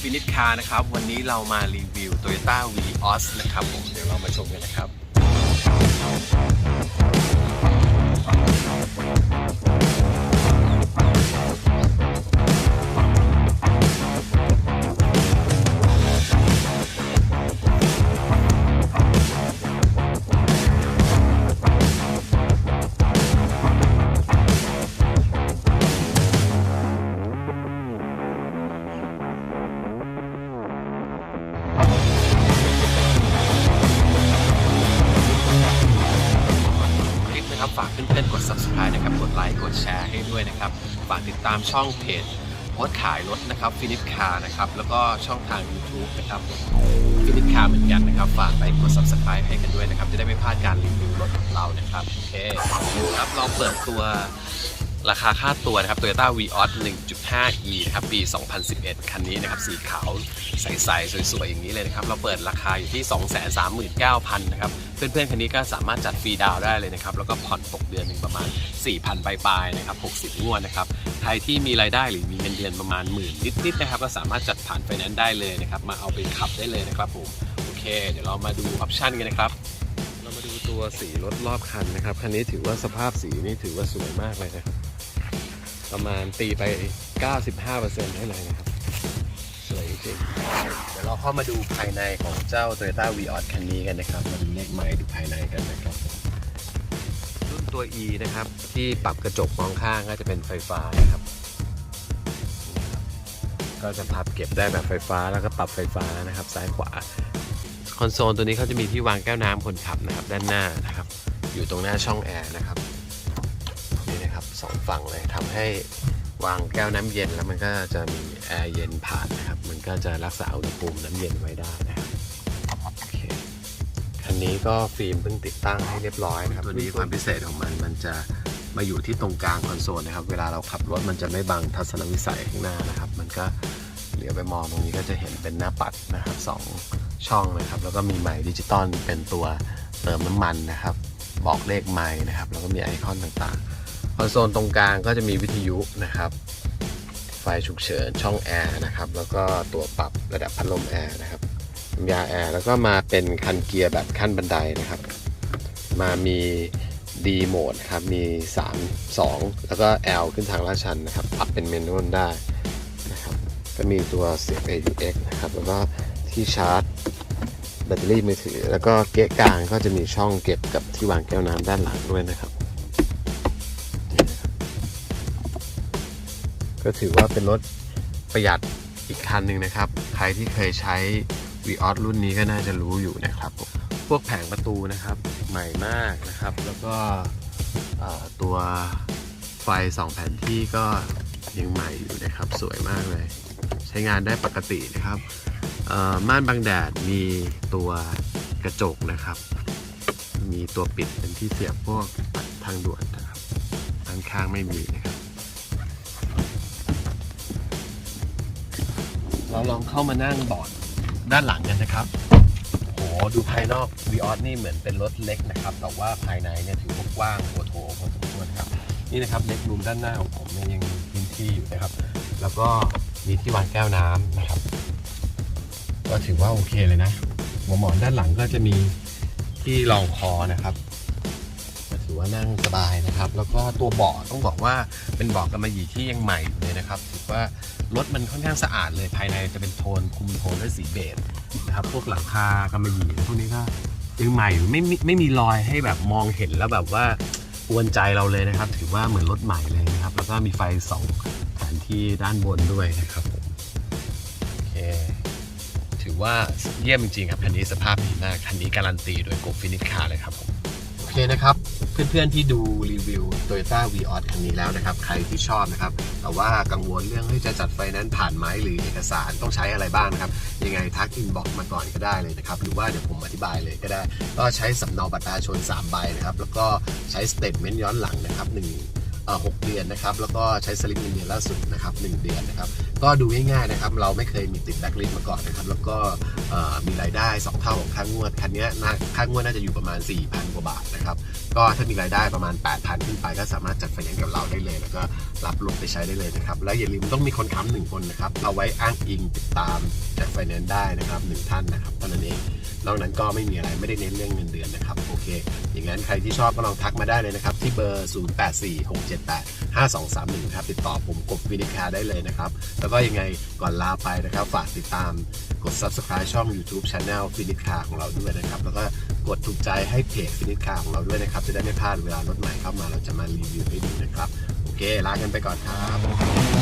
ฟินิชคาร์นะครับ วันนี้เรามารีวิว Toyota Vios นะครับผม เดี๋ยวเรามาชมกันนะครับ ไลค์กดแชร์ให้ด้วยนะครับ ฝากติดตามช่องเพจโพสขายรถนะครับฟินิชคาร์นะครับ แล้วก็ช่องทาง YouTube นะครับฟินิชคาร์เหมือนกันนะครับ ฝากไปกด subscribe ให้กันด้วยนะครับ จะได้ไม่พลาดการรีวิวรถของเรานะครับ โอเคครับเราเปิดตัว ราคาค่าตัวนะครับ Toyota Vios 1.5e นะครับ ปี 2011 คันนี้นะครับ สีขาวใสๆ สวยๆ อย่างนี้เลยนะครับ เราเปิดราคาอยู่ที่ 239,000 นะครับ เพื่อนๆ คันนี้ก็สามารถจัดฟรีดาวได้เลยนะครับ แล้วก็ผ่อนตกเดือนหนึ่งประมาณ 4,000 ปลายๆ นะครับ 60 งวดนะครับ ใครที่มีรายได้หรือมีเงินเดือนประมาณหมื่นนิดๆ นะครับ ก็สามารถจัดผ่านไฟแนนซ์ได้เลยนะครับ มาเอาไปขับได้เลยนะครับผม โอเค เดี๋ยวเรามาดูออปชันกันนะครับเรามาดูตัวสีรถรอบคันนะครับ คันนี้ถือว่าสภาพสีนี่ถือว่าสวยมากเลยนะครับ ประมาณตีไป 95%ให้เลยนะครับ สวยจริงๆเดี๋ยวเราเข้ามาดูภายในของเจ้า Toyota Vios คันนี้กันนะครับมาดูเลขไม้ดูภายในกันนะครับรุ่นตัว E นะครับ ที่ปรับกระจกมองข้างก็จะเป็นไฟฟ้านะครับ ก็จะพับเก็บได้แบบไฟฟ้าแล้วก็ปรับไฟฟ้านะครับซ้ายขวาคอนโซลตัวนี้เขาจะมีที่วางแก้วน้ำคนขับนะครับ ด้านหน้านะครับ อยู่ตรงหน้าช่องแอร์นะครับนี่นะครับ สองฝั่งเลยทำให้วางแก้วน้ำเย็นแล้วมันก็จะมีแอร์เย็นผ่านนะครับ มันก็จะรักษาอุณหภูมิน้ำเย็นไว้ได้นะครับโอเคคันนี้ก็ฟิล์มเพิ่งติดตั้งให้เรียบร้อยนะครับ ตัวนี้ความพิเศษของมันมันจะมาอยู่ที่ตรงกลางคอนโซลนะครับ เวลาเราขับรถมันจะไม่บังทัศนวิสัยข้างหน้านะครับ มันก็เหลียวไปมองตรงนี้ก็จะเห็นเป็นหน้าปัดนะครับสองช่องนะครับ แล้วก็มีไมค์ดิจิตอลเป็นตัวเติมน้ำมันนะครับ บอกเลขไมค์นะครับ แล้วก็มีไอคอนต่างๆ คอนโซลตรงกลางก็จะมีวิทยุนะครับ ไฟฉุกเฉินช่องแอร์นะครับ แล้วก็ตัวปรับระดับพัดลมแอร์นะครับยาแอร์แล้วก็มาเป็นคันเกียร์แบบขั้นบันไดนะครับ มามี D โหมดครับ มี 3 2 แล้วก็ L ขึ้นทางลาดชันนะครับ ปรับเป็นเมนูนได้นะครับ ก็มีตัวเสียบ AUX นะครับ แล้วก็ที่ชาร์จแบตเตอรี่มือถือ แล้วก็เกะกลางก็จะมีช่องเก็บกับที่วางแก้วน้ำด้านหลังด้วยนะครับ ก็ถือว่าเป็นรถประหยัดอีกคันหนึ่งนะครับ ใครที่เคยใช้ v ีออรุ่นนี้ก็น่าจะรู้อยู่นะครับ พวกแผงประตูนะครับใหม่มากนะครับ แล้วก็ตัวไฟสองแผ่นที่ก็ยังใหม่อยู่นะครับ สวยมากเลย ใช้งานได้ปกตินะครับม่านบังแดดมีตัวกระจกนะครับ มีตัวปิดเป็นที่เสียบพวกทางด่วนนะครับด้านข้างไม่มีนะครับ เราลองเข้ามานั่งบอดด้านหลังกันนะครับโหดูภายนอกวีออสนี่เหมือนเป็นรถเล็กนะครับ แต่ว่าภายในเนี่ยถือว่ากว้างโถโถพอสมควรครับ นี่นะครับเล็กรูมด้านหน้าของผมเนี่ยยังมีพื้นที่อยู่นะครับ แล้วก็มีที่วางแก้วน้ำนะครับ ก็ถือว่าโอเคเลยนะ หัวหมอนด้านหลังก็จะมีที่รองคอนะครับ อว่านั่งสบายนะครับ แล้วก็ตัวเบาะต้องบอกว่าเป็นเบาะกำมะหยี่ที่ยังใหม่อยู่เลยนะครับถือว่ารถมันค่อนข้างสะอาดเลยภายในจะเป็นโทนคุมโทนด้วยสีเบจนะครับพวกหลังคากำมะหยี่พวกนี้ก็ยังใหม่อยู่ไม่ไม่ไม่มีรอยให้แบบมองเห็นแล้วแบบว่ากวนใจเราเลยนะครับ ถือว่าเหมือนรถใหม่เลยนะครับ แล้วก็มีไฟสองแผนที่ด้านบนด้วยนะครับผมโอเคถือว่าเยี่ยมจริงครับคันนี้สภาพดีมากคันนี้การันตีโดยโกฟินิชคาเลยครับผมโอเคนะครับ เพื่อนๆที่ดูรีวิว Toyota Vios คันนี้แล้วนะครับ ใครที่ชอบนะครับ แต่ว่ากังวลเรื่องที่จะจัดไฟนั้นผ่านไหมหรือเอกสารต้องใช้อะไรบ้างนะครับ ยังไงทักอินบ็อกมาก่อนก็ได้เลยนะครับ หรือว่าเดี๋ยวผมอธิบายเลยก็ได้ ก็ใช้สำเนาบัตรประชาชน 3 ใบนะครับ แล้วก็ใช้สเตทเมนต์ย้อนหลังนะครับ1เอ่อ6เดือนนะครับ แล้วก็ใช้สลิปเงินเดือนล่าสุดนะครับ1เดือนนะครับ ก็ดูง่ายๆนะครับ เราไม่เคยมีติดแบ็คลิสต์มาก่อนนะครับ แล้วก็มีรายได้ 2 เท่าของค่างวด คันนี้น่าค่างวดน่าจะอยู่ประมาณ 4,000 กว่าบาทนะครับ ก็ถ้ามีรายได้ประมาณ 8,000 ขึ้นไปก็สามารถจัดไฟแนนซ์กับเราได้เลย แล้วก็รับรถไปใช้ได้เลยนะครับ และอย่าลืมต้องมีคนค้ำหนึ่งคนนะครับ เอาไว้อ้างอิงติดตามจัดไฟแนนซ์ได้นะครับหนึ่งท่านนะครับเท่านั้นเองนอกนั้นก็ไม่มีอะไรไม่ได้เน้นเรื่องเงินเดือนนะครับโอเค อย่างนั้นใครที่ชอบก็ลองทักมาได้เลยนะครับ ที่เบอร์ 0846785231ครับติดต่อผมกบวินิคาได้เลยนะครับ แล้วก็ยังไงก่อนลาไปนะครับ ฝากติดตามกด subscribe ช่อง YouTube Channel ฟินิคาของเราด้วยนะครับ แล้วก็กดถูกใจให้เพจฟินิคาของเราด้วยนะครับ จะได้ไม่พลาดเวลารถใหม่เข้ามาเราจะมารีวิวให้ดูนะครับ เคลากันไปก่อนครับ